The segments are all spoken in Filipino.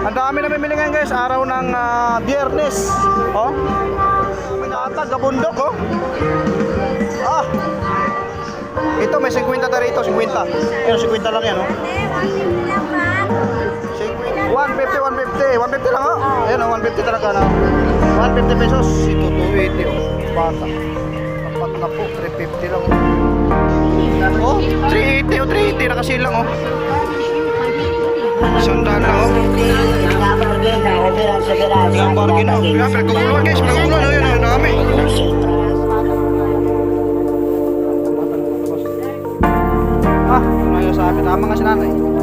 Ang dami na bibili ngayon guys, araw ng ah, biyernes. Oh. Minatag, kabundok oh. Ah. Ito may 50 tayo rito, 50. Ayun, 50 lang yan oh. 150, 150. 150 lang oh. Ayun oh, 150 talaga na. 150 pesos. Ito 280 oh. Bata. Tapat na po, 350 lang oh. Oh, 380 oh, 380 nakasilang oh. Sandaan lang oh. Bargain na. Kaya pinagkaguluhan guys, pinagkaguluhan. Ayun, ang dami. Ah, ano sa akin? Tama nga si nanay.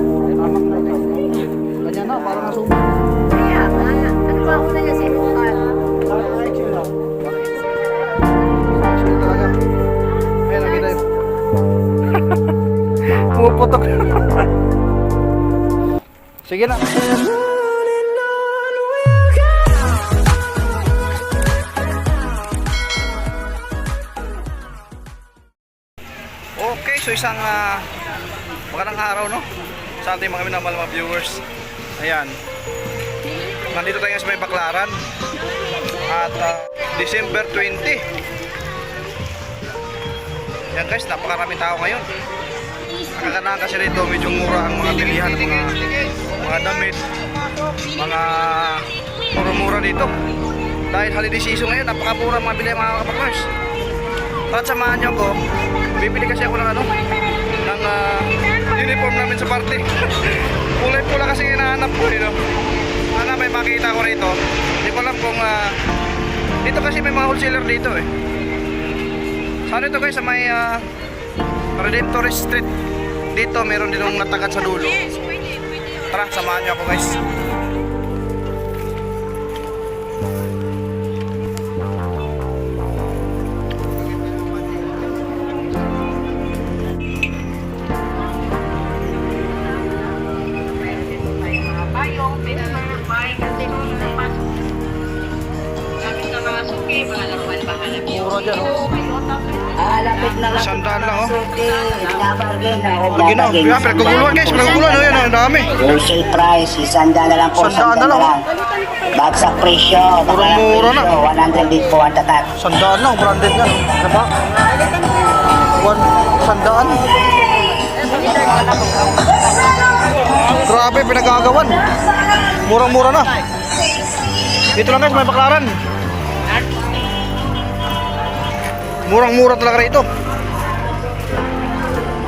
Sige na. Okay, so isang ah, magandang araw no sa ating mga minamahal mga viewers. Ayan. Nandito tayo sa may Baklaran. At ah, December 20. Yan guys, napakaraming tao ngayon. Nakakanahan kasi rito, medyo mura ang mga bilihan ng mga, mga damit, mga mura-mura dito. Dahil holiday season ngayon, napakamura mga bilihan mga kapakers. At samahan niyo ko, bibili kasi ako ng ano, ng ah, uniform namin sa party. Kulay pula kasi hinahanap ko, you know. Sana may makita ko rito. Hindi ko alam kung, ah, dito kasi may mga wholesaler dito eh. Sana ito guys sa may ah, Redemptor Street. Dito meron din ng natagad sa dulo. Tara, samahan niyo ako guys. Alapit na. Sandaan lang oh. Binabargain na ako. Lagi na. Kaya pinagkaguluhan guys, pinagkaguluhan. Ayun, ang dami. Wholesale price, isandaan na lang po. Sandaan na na lang. Bagsak presyo. Murang-mura na. presyo, 100 din po ang tatak. Sandaan lang, branded yan. Ano ba? One, sandaan. Grabe, pinagagawan. Murang-mura na. Dito lang guys, may baklaran. Murang-mura talaga rito.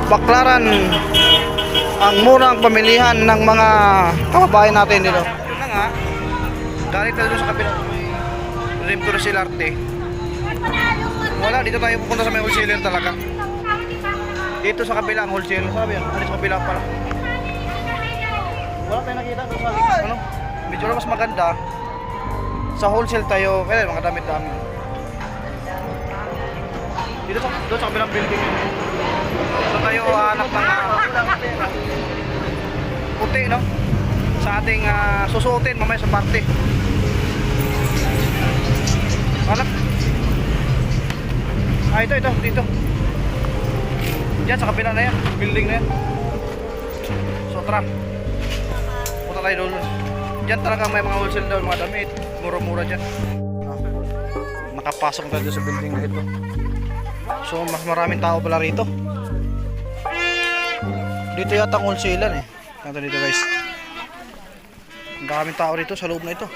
Baklaran ang murang pamilihan ng mga kababayan natin dito. Yun nga. Galing tayo sa kabila. Rim to Silarte. Wala, dito tayo pupunta sa may wholesaler talaga. Dito sa kabila ang wholesaler. Sabi yan, ano sa kabila pala. Wala tayong nakita doon sa ano. Medyo mas maganda. Sa wholesale tayo, kaya mga damit-damit. Dito sa, doon sa kabilang building. Doon tayo hanap ng ah, puti, no? Sa ating ah, susuotin mamaya sa party. Hanap. Ah, ito, ito, dito. Diyan, sa kabila na yan. Building na yan. So, tara. Punta tayo doon. Diyan talaga may mga wholesale doon, mga damit. Mura-mura dyan. Nakapasok na sa building na ito. So, mas maraming tao pala rito. Dito yata ang wholesaler eh. Ito dito guys. Ang daming tao rito sa loob na ito.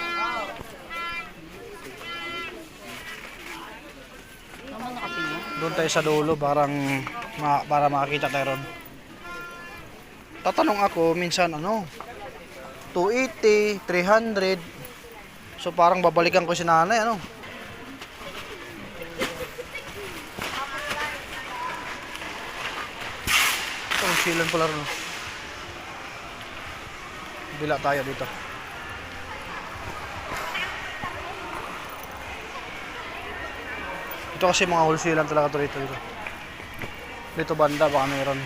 Doon tayo sa dulo parang ma, para makakita tayo ron. Tatanong ako minsan ano 280, 300. So parang babalikan ko si nanay ano. Silan pala oh. Bila tayo dito. Ito kasi mga wholesale talaga to rito dito. Dito banda baka meron.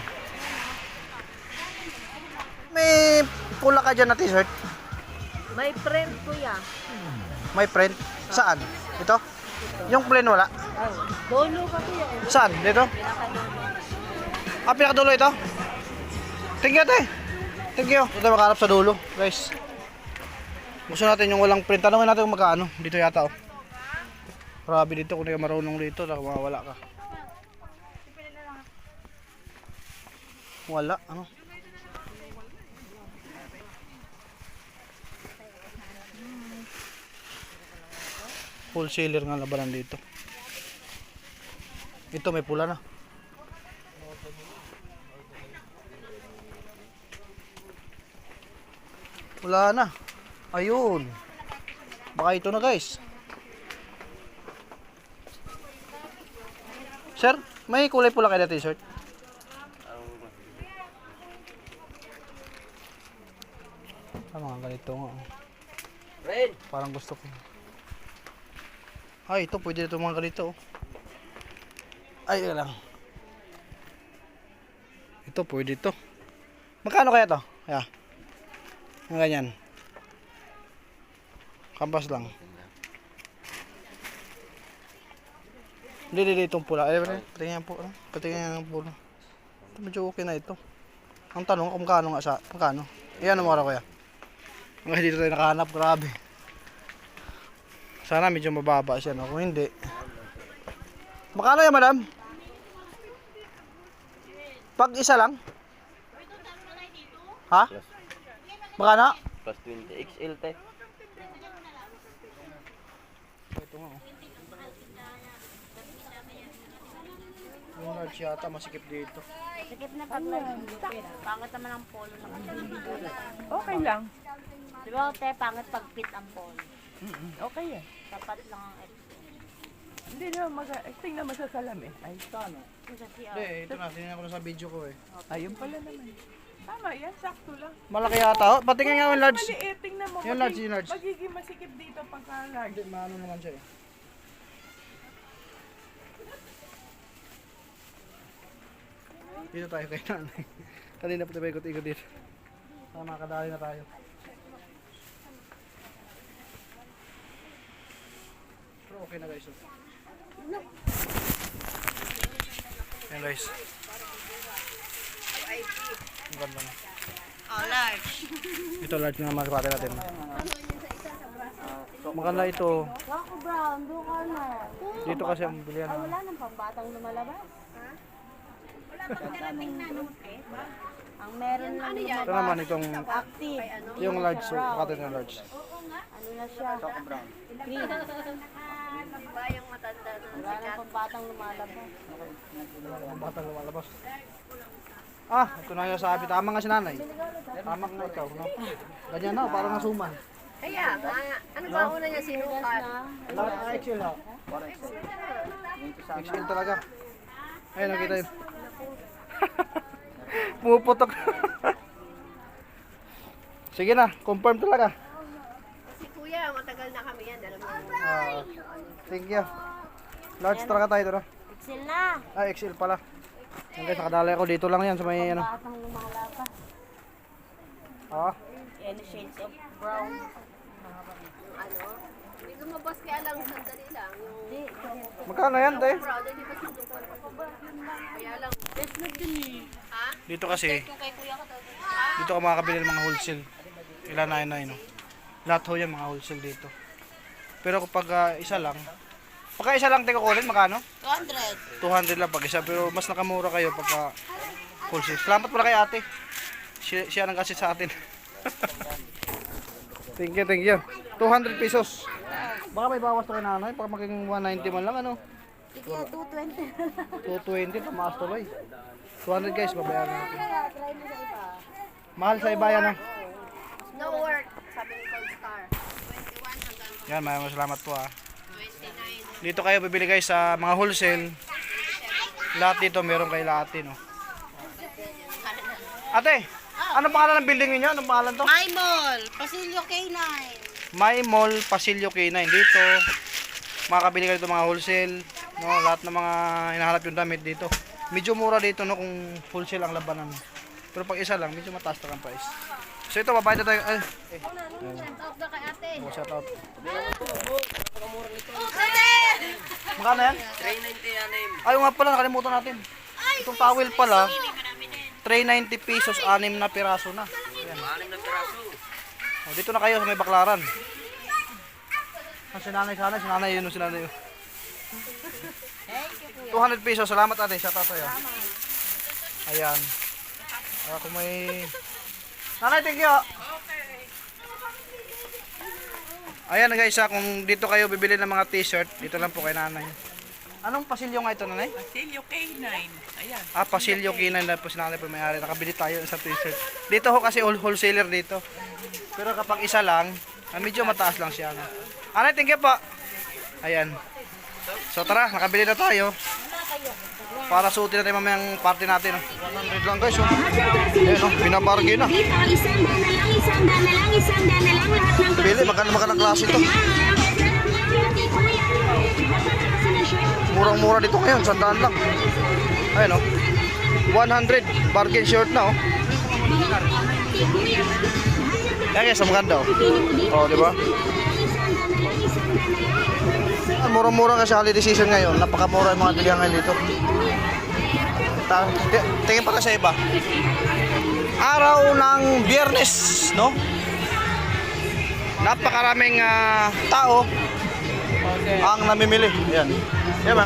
May pula ka dyan na t-shirt. May friend kuya. May print. Saan? Ito? Yung plain wala? Dolo ka kuya. Saan? Dito? Ah, pinakadulo ito? Thank you, te. Thank you. Ito makaharap sa dulo, guys. Gusto natin yung walang print. Tanungin natin kung magkano. Dito yata oh. Grabe dito kung di ka marunong dito, mawawala ka. Wala, ano? Wholesaler nga labanan dito. Ito may pula na. Wala na. Ayun. Baka ito na guys. Sir, may kulay pula kayo na t-shirt? Ah, mga ganito nga. oh. Parang gusto ko. Ay, ito pwede ito mga ganito. Ay, lang. Ito pwede ito. Magkano kaya to? Kaya. Ang ganyan. Kampas lang. Hindi, hindi, itong pula. Eh, patingin po. Patingin ng pula. Ito, medyo okay na ito. Ang tanong kung magkano nga sa, magkano? Iyan ang mara kuya. Hanggang dito tayo nakahanap, grabe. Sana medyo mababa siya, no? Kung hindi. Magkano yan, madam? Pag isa lang? Ha? Magkano? Plus 20 XL te. Ito nga, oh. Yung large yata, masikip dito. Sikip na pag Pangit naman ang polo naman. Okay lang. Di ba, te, pangit pag fit ang polo. Okay yan. Tapat lang ang. Hindi naman mag tingnan mo sa salamin. Ay? Yung sa. Hindi, ito na. Tinignan ko na sa video ko eh. ayun pala naman. Tama yan, sakto lang. Malaki yata. Oh, patingin nga yung large. Maliit, tingnan mo. Yung large, yung large. Magiging masikip dito pagka large. Hindi, maano naman siya eh. Dito tayo kay nanay. Kanina pa tayo ikot-ikot dito. Para makakadali na tayo. Pero okay na guys. Oh. Yan guys. Ang ganda na. Oh, large. Ito large na makapate natin. Maganda ito. Wako brown, doon ka na. Dito kasi ang bilihan. Ay, wala nang pambatang lumalabas. Wala pang darating na, no? Ang meron lang Ito naman itong active. yung large. So, makapate na large. Ano na siya? Green. Bayang matanda na. Wala nang pambatang lumalabas. Ang batang lumalabas. Ah, ito na yung sabi. Tama nga si nanay. Tama nga ikaw. No? Ganyan na, parang nasuman. Kaya, ano ba una niya sinukat? Lahat na XL ha. XL talaga. Ayun, nakita yun. Pumuputok. Sige na, confirm talaga. Si Kuya, matagal na kami yan. Alam mo. Ah, thank you. Large talaga tayo no? Excel na. Ah, XL pala. Yan guys, nakadalay ako dito lang yan sa may ano. Batang lumalabas. Ah, Any shades of brown. Ano? Hindi lumabas kaya lang sandali lang. Yung magkano yan, te? Kaya lang. Eh. Ha? Dito kasi, dito ka makakabili ng mga wholesale. Ilan na yun na yun, no? Lahat ho yan, mga wholesale dito. Pero kapag ah, isa lang, pagka isa lang tayo kukunin, magkano? 200. 200 lang pag isa, pero mas nakamura kayo pagka wholesale. Salamat pala kay ate. Siya, siya nang kasi sa atin. thank you, thank you. 200 pesos. Baka may bawas to kay nanay, baka maging 190 man lang, ano? Sige, 220. 220, tumaas tuloy. 200 guys, babayaran natin. Mahal sa iba yan, ha? No work. Sabi ni Cold Star. 21 hanggang Yan, maraming salamat po, ha. 29. Dito kayo bibili guys sa mga wholesale. Lahat dito meron kay lahat no. Ate, ano pangalan ng building niyo? Anong pangalan to? My Mall, Pasilio K9. My Mall Pasilio K9 dito. Makakabili kayo dito mga wholesale, no, lahat ng mga hinahanap yung damit dito. Medyo mura dito no kung wholesale ang labanan. Pero pag isa lang, medyo mataas na ang price. So ito, babayad na tayo. Ay, eh, Shout out na kay ate. oh, shout out. Magkano yan? 390 anim. Ayaw nga pala, nakalimutan natin. Itong towel pala, 390 pesos, anim na piraso na. Yan. Anim na piraso. O, dito na kayo sa may baklaran. Ah, si nanay sana, si nanay yun, si nanay yun. 200 pesos, salamat ate, sa tatay. ah. Ayan. Ah, kung may... Nanay, thank you. Ayan guys, kung dito kayo bibili ng mga t-shirt, dito lang po kay nanay. Anong pasilyo nga ito, nanay? Basilio K9. Ayan. Ah, pasilyo kinan na po si nanay po may-ari. Nakabili tayo ng isang t-shirt. Dito ho kasi whole- wholesaler dito. Pero kapag isa lang, ah, medyo mataas lang siya. No? Anay, thank you po. Ayan. So tara, nakabili na tayo. Para suotin natin mamayang party natin. No? 100 lang guys. Oh. Ayan, oh, binabargain na. Ng Bili, magkano magkano klase ito. Murang-mura dito ngayon, sandaan lang. Ayan oh. 100, bargain short na oh. Yan guys, ang maganda oh. Oh, di ba? Murang-mura kasi holiday season ngayon. Napakamura yung mga bilihan dito. Ta- ti- tingin pa kasi iba. Araw ng biyernes, no? Napakaraming ah, tao ang namimili. Yan. Yan ba?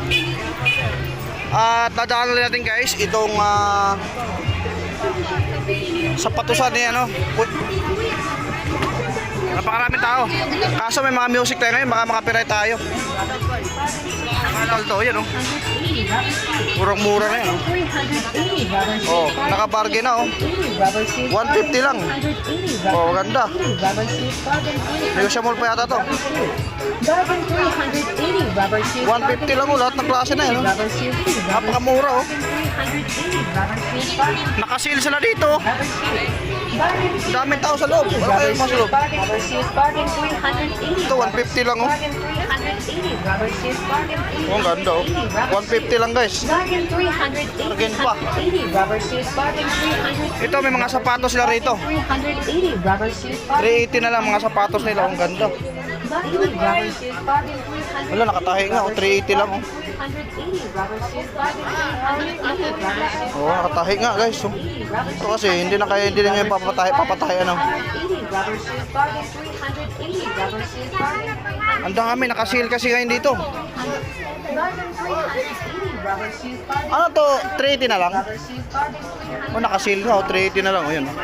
At dadaanan ulit natin guys itong ah, sapatusan ni ano. Napakaraming tao. Kaso may mga music tayo ngayon, baka makapiright tayo. Mahal to, yan oh. Murang-mura na yan oh. Oh, naka-bargain na oh. 150 lang. Oh, ganda. Negotiable pa yata to. 150 lang oh, lahat ng klase na yan oh. Napakamura oh. Nakasil sila dito. Daming tao sa loob. Ano kayo mga sa loob? Ito, 150 lang oh. Oh, ang ganda oh. 150 lang guys. Again pa. Ito, may mga sapatos sila rito. 380 na lang mga sapatos nila. Ang ganda. Wala, nakatahi nga. Oh, 380 lang. Oh. Oh, nakatahi nga guys. Oh. Ito kasi, hindi na kaya, hindi na nyo yung papatahi, papatahi ano. Ang dami, nakasil kasi ngayon dito. Ano to, 380 na lang? O, nakasil nga, oh, 380 na lang. O, yun. oh.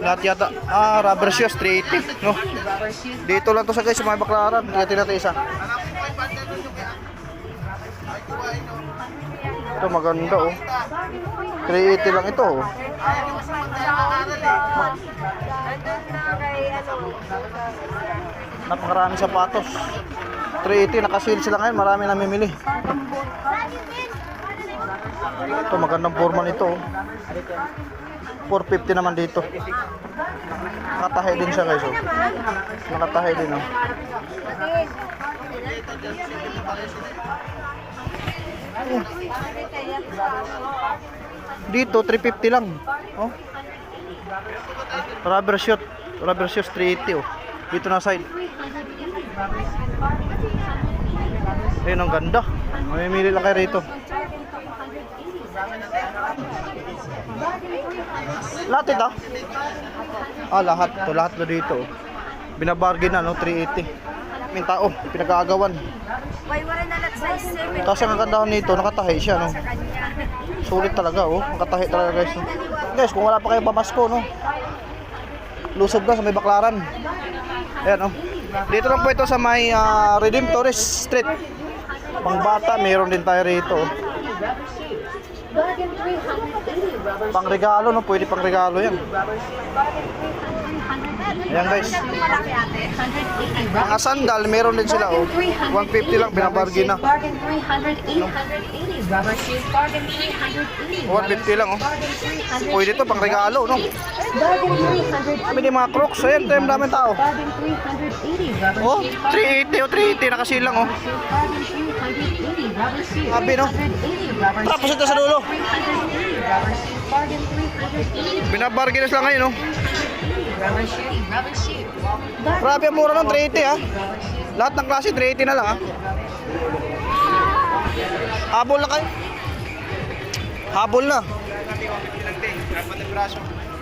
Lahat yata, ah, rubber shoes, 380. No? Dito lang to sa guys, mga baklaran. Tingnan natin isa. Ito maganda oh. 380 lang ito oh. Napakaraming sapatos. 380 nakasil sila ngayon, marami namimili. Ito magandang forma nito oh. 450 naman dito. Nakatahi din siya guys oh. Nakatahi din oh. Dito 350 lang. Oh. Rubber shoot. Rubber shoes 380 oh. Dito na side. Ayun ang ganda. Mamimili lang kayo rito. Lahat ito? Ah, lahat. To lahat na dito. oh. Binabargain na no 380. May tao, pinag-aagawan. Tapos ang kagandahan nito, nakatahi siya no. Sulit talaga oh. Nakatahi talaga guys. Guys, kung wala pa kayo pamasko no. Lusob na sa may baklaran. Ayan oh. Dito lang po ito sa may ah, Redemptorist Street. Pangbata, meron din tayo rito. oh. Pang regalo no, pwede pang regalo yan. Ayan guys. Mga sandal, meron din sila oh. 150 lang, binabargain na. 150 lang oh. Pwede to pang regalo no. Din mga crocs, ayan, tayo daming tao. Oh, 380 oh, 380 nakasilang oh. Sabi no. Tapos ito sa dulo. Binabargain na sila ngayon oh. Grabe ang mura ng 380 ah. Lahat ng klase 380 na lang ah. Habol na kayo. Habol na.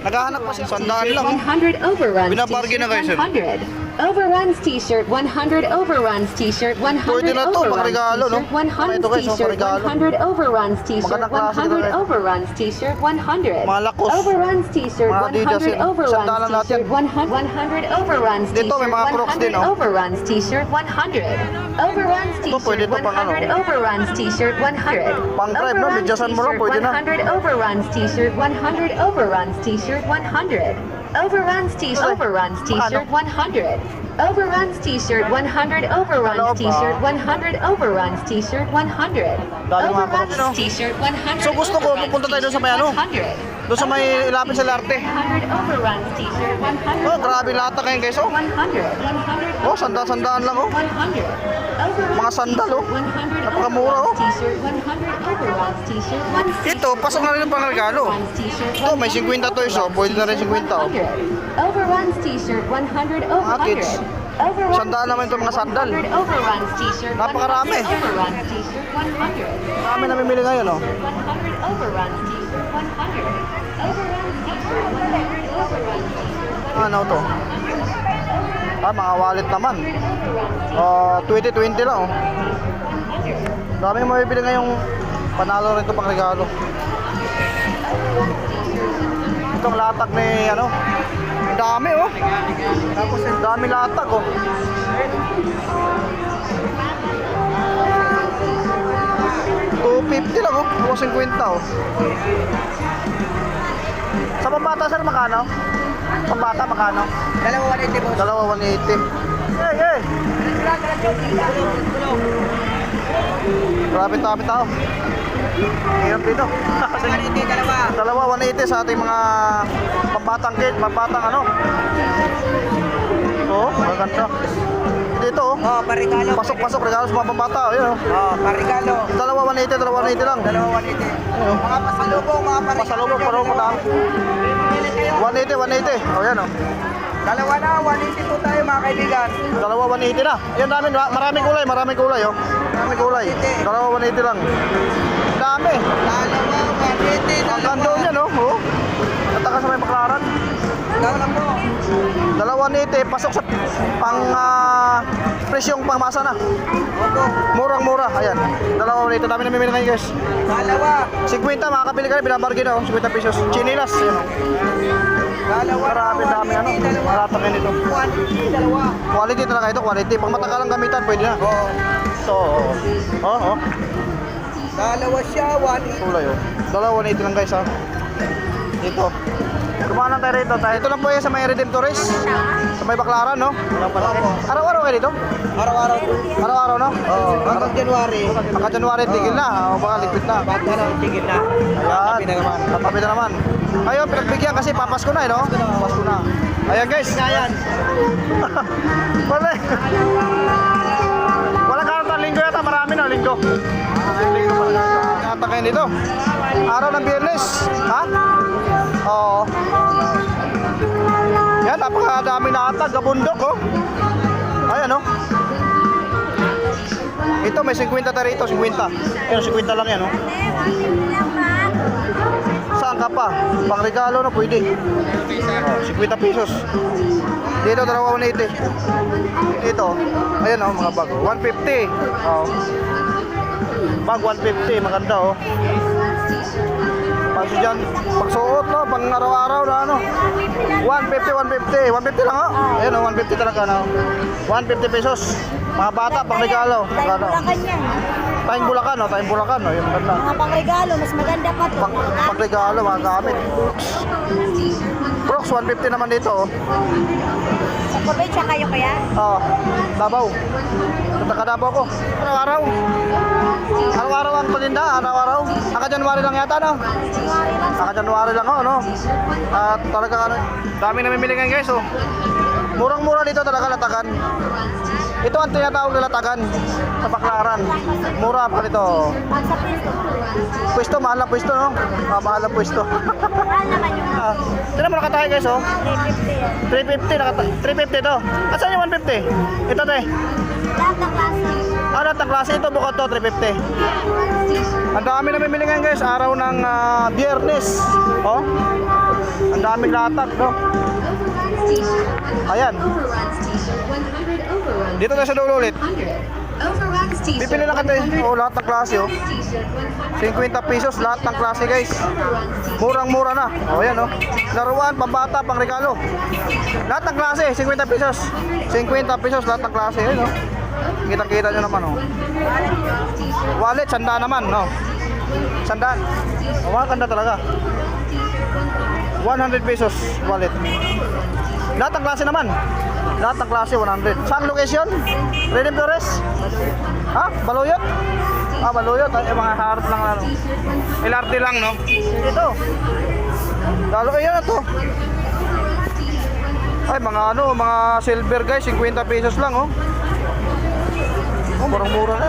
Naghahanap pa siya. Sandaan lang. oh. 100 overruns Binabargain na eh. 100 overruns t-shirt 100 overruns t-shirt 100 Pwede na to, overruns pangregalo, no? t-shirt Ito, guys, 100 oh, t-shirt pangregalo. 100 overruns t-shirt Magandang klase ito, 100 guys. overruns t-shirt 100 Mga lakos. overruns t-shirt Mga Adidas 100 yan. overruns lang natin. t-shirt 100 100 overruns Dito, may t-shirt mga Crocs din, 100 oh. overruns t-shirt 100 overruns pwede t-shirt ito pang ano. 100 overruns t-shirt 100 Pang drive, no? Overruns Bidyasan mo lang, t-shirt, pwede na. 100 overruns t-shirt 100 overruns t-shirt 100 overruns t-shirt. Overruns t-shirt. 100 overruns t-shirt 100 overruns t-shirt ah. 100 overruns t-shirt 100 Dami mga overruns t-shirt 100 So, gusto ko, pupunta tayo doon sa may ano? t-shirt 100 Doon sa may ilapit sa Larte. 100 overruns t-shirt 100 Oh, grabe lata kayo guys, oh. 100 100 Oh, sandaan-sandaan lang, oh. 100 overruns Mga sandal, oh. 100 Napakamura, oh. overruns t-shirt 100 overruns t-shirt 100 Ito, pasok na rin yung pangregalo. Ito, may 50 to iso. Pwede na rin 50, oh. Overruns t-shirt 100 over Mga kids. Overruns Sandaan naman ito mga sandal. 100 overruns t-shirt. Napakarami. 100 Overruns t-shirt 100. Marami namimili ngayon, oh. 100 overruns t-shirt 100. Overruns t-shirt 100 overruns t-shirt Ano to? Ah, mga wallet naman. Ah, 2020 lang, oh. Dami yung mabibili ngayong panalo rin ito pang regalo. Itong latag ni ano. Dami oh. Tapos ang dami latag oh. $250 lang oh. 250 oh. Sa pambata sir makano? Pambata makano? Dalawa 180 boss. Dalawa 180. Hey, hey! Grabe dami tao. Hirap dito. 180 dalawa. Dalawa 180 sa ating mga pambatang kid, pambatang ano. Oo, oh, maganda. Dito oh. Oh, parigalo. Pasok-pasok regalo sa mga pambata. oh, Yun oh. Oh, parigalo. Dalawa 180, dalawa 180 lang. Dalawa 180. Ayun, oh. Mga pasalubong, mga parigalo. Pasalubong, parang madami. 180, 180. Oh, yan oh. Dalawa na, 180 tayo mga kaibigan. Dalawa 180 na. Yan dami, maraming kulay, maraming kulay oh. Maraming kulay. Dalawa 180 lang. Dami. Dalawa, 180. Ang ganda niya no. Oh. Nataka sa may baklaran. Dalawa po. Dalawa 180 pasok sa pang ah, presyong pangmasa na. Murang-mura. Ayan. Dalawa 180 dami namimili ngayon guys. Dalawa. 50 makakabili ka rin binabargain oh. 50 pesos. Chinilas. Ayan. Marami dami ano. 180, dalawa. Maratang yan ito. 180, dalawa. Quality talaga ito, quality. Pang matagalang gamitan, pwede na. Oh. So, oh, oh. Dalawa siya, 180. Kulay oh. Dalawa 180 lang guys ha. Dito. Kumanan tayo rito. Tayo. Ito lang po yan sa may Redemptoris. Sa may Baklaran, no? Araw-araw kayo dito? Araw-araw. Araw-araw, no? Oh, hanggang January. Pagka January, tigil na. O baka ligpit na. Ba't ka lang tigil na? Ayan. Tabi na naman. Tatabi na naman. Ayun, pinagbigyan kasi papasko na, eh, no? Papasko na. Ayan, guys. Ayan. Wala. Wala karanta linggo yata, marami no, linggo. Linggo pala. Yata kayo dito. Araw ng biyernes. Ha? Oo. Yan, napakadaming nakatag, kabundok, oh. Ayan, oh. Ito, may 50 tayo rito, 50. Ayun, 50 lang yan, oh. Saan ka pa? Pang regalo na pwede. Oh, 50 pesos. Dito, dalawa 180. Dito, ayan oh, mga bag. 150. Oh. Bag 150, maganda oh. Pag dyan, pagsuot no, pang araw-araw na ano. 150, 150. 150 lang oh. Ayan oh, 150 talaga no. 150 pesos. Mga bata, pang regalo. Magkano? yan. Tayong bulakan, no? Tayong bulakan, no? Yung maganda. Mga pangregalo, mas maganda pa to. Pang, pang regalo, mga gamit. Brooks, 150 naman dito, oh. Sa probinsya kayo kaya? Oo, Davao. Punta ka Davao ko. Araw-araw. Araw-araw ang paninda, araw-araw. Aka January lang yata, no? Aka January lang, oh, no? At talaga, ano, dami namimili ngayon, guys, oh. Murang-mura dito talaga latagan. Ito ang tinatawag na latagan sa Baklaran. Mura pa sa pwesto, mahal na pwesto, no? Ah, mahal na pwesto. mahal naman yung ah, tinan mo nakatayo, guys, oh. 350 yan. 350 nakata 350 to. Asan yung 150? Ito te. Lahat ng klase. Ah, lahat ng klase ito, bukod to, 350. Ang dami na bibili ngayon guys, araw ng ah, biyernes. Oh. Ang daming latag, no? Ayan. Overruns t-shirt. 100 overruns. Dito tayo sa dulo ulit. 100. Overruns t-shirt. Bibili lang kayo. Oh, lahat ng klase, oh. T-shirt 100. 50 pesos lahat ng klase guys. Murang-mura na. O yan, oh. Laruan, pambata, pangregalo. Lahat ng klase, 50 pesos. 50 pesos lahat ng klase, ayun, oh. Kita-kita nyo naman, oh. Wallet, sandaan naman, no? Sandaan. Oh, mga talaga. 100 pesos wallet. Lahat ng klase naman. Lahat ng klase 100. Saan location? Redim Flores? Ha? Baluyot? Ah, Baluyot. Ay, mga harap lang ano. LRT lang, no? Ito. Lalo ayan na to. Ay, mga ano, mga silver guys, 50 pesos lang, oh. Oh, murang-mura na.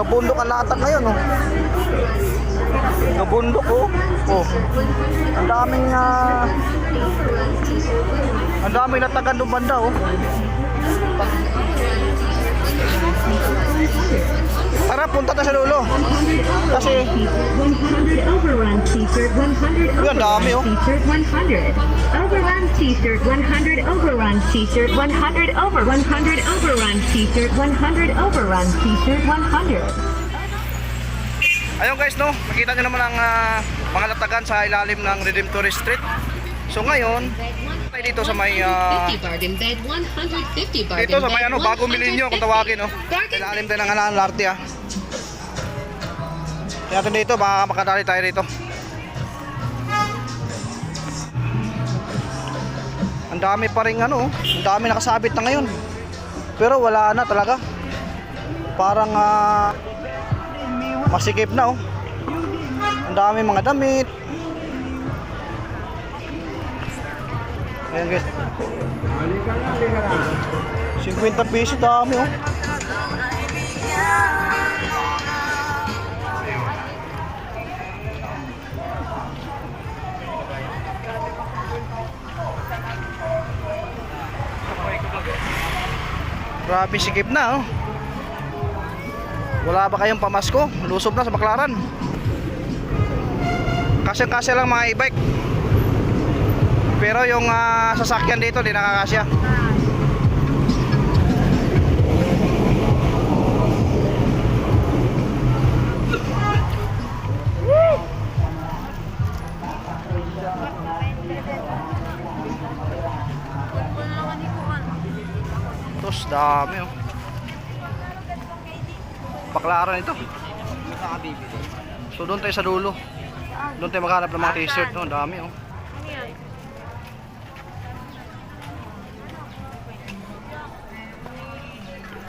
Gabundok ang latag ngayon, oh. Gabundok, oh. Oh. Ang daming, ah... ang daming latagan doon banda, oh. Tara, punta tayo sa dulo. Kasi, 100 overrun t-shirt 100 Yan, dami, oh. t-shirt 100 overrun t-shirt 100 overrun t-shirt 100 over 100 overrun t-shirt 100 overrun t-shirt 100 Ayun guys, no, nakita nyo naman ang ah, mga latagan sa ilalim ng Redemptory Street. So ngayon, tayo dito sa may 50 bargain bed, 150 bargain dito sa may ano, bagong milenyo kung tawagin, no. Bargain Ilalim tayo ng alaan, Larte, ah. Kaya dito, baka makadali tayo dito. Ang dami pa rin ano, ang dami nakasabit na ngayon. Pero wala na talaga. Parang ah, masikip na oh. Ang dami mga damit. Ayan guys. 50 pesos dami oh. Grabe sikip na oh. Wala ba kayong pamasko? Lusob na sa baklaran. Kasya-kasya lang mga e-bike. Pero yung ah, sasakyan dito di nakakasya. Tos, dami oh. Baklaran ito. So doon tayo sa dulo. Doon tayo maghanap ng mga t-shirt no, dami oh.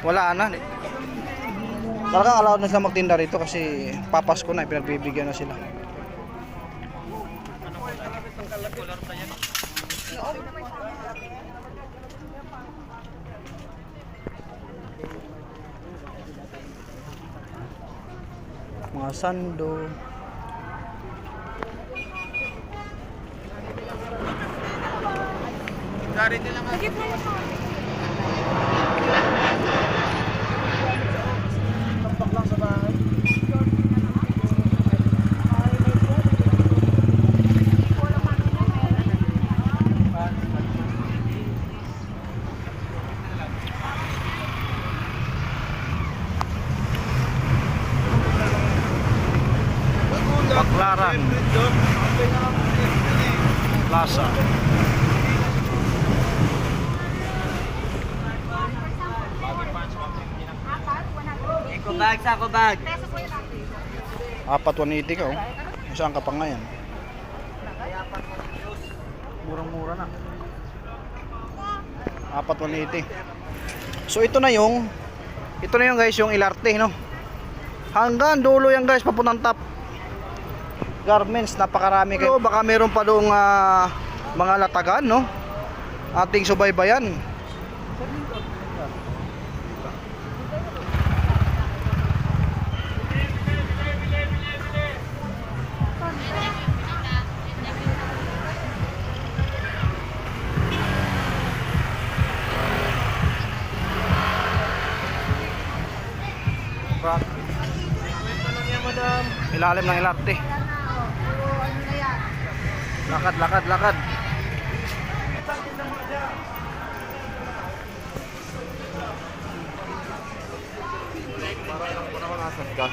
Wala na. Talagang allowed na sila magtinda rito kasi papasko na, pinagbibigyan na sila. Mga sando. Bag. Apat 180 ka oh. Saan ka pa ngayon? Murang-mura na. Apat 180. So ito na yung ito na yung guys yung ilarte no. Hanggang dulo yan guys papuntang top. Garments napakarami kayo. Baka meron pa doong ah, mga latagan no. Ating subaybayan. Ilalim ng ilarte. Lakad, lakad, lakad. Para lang naman asad ka.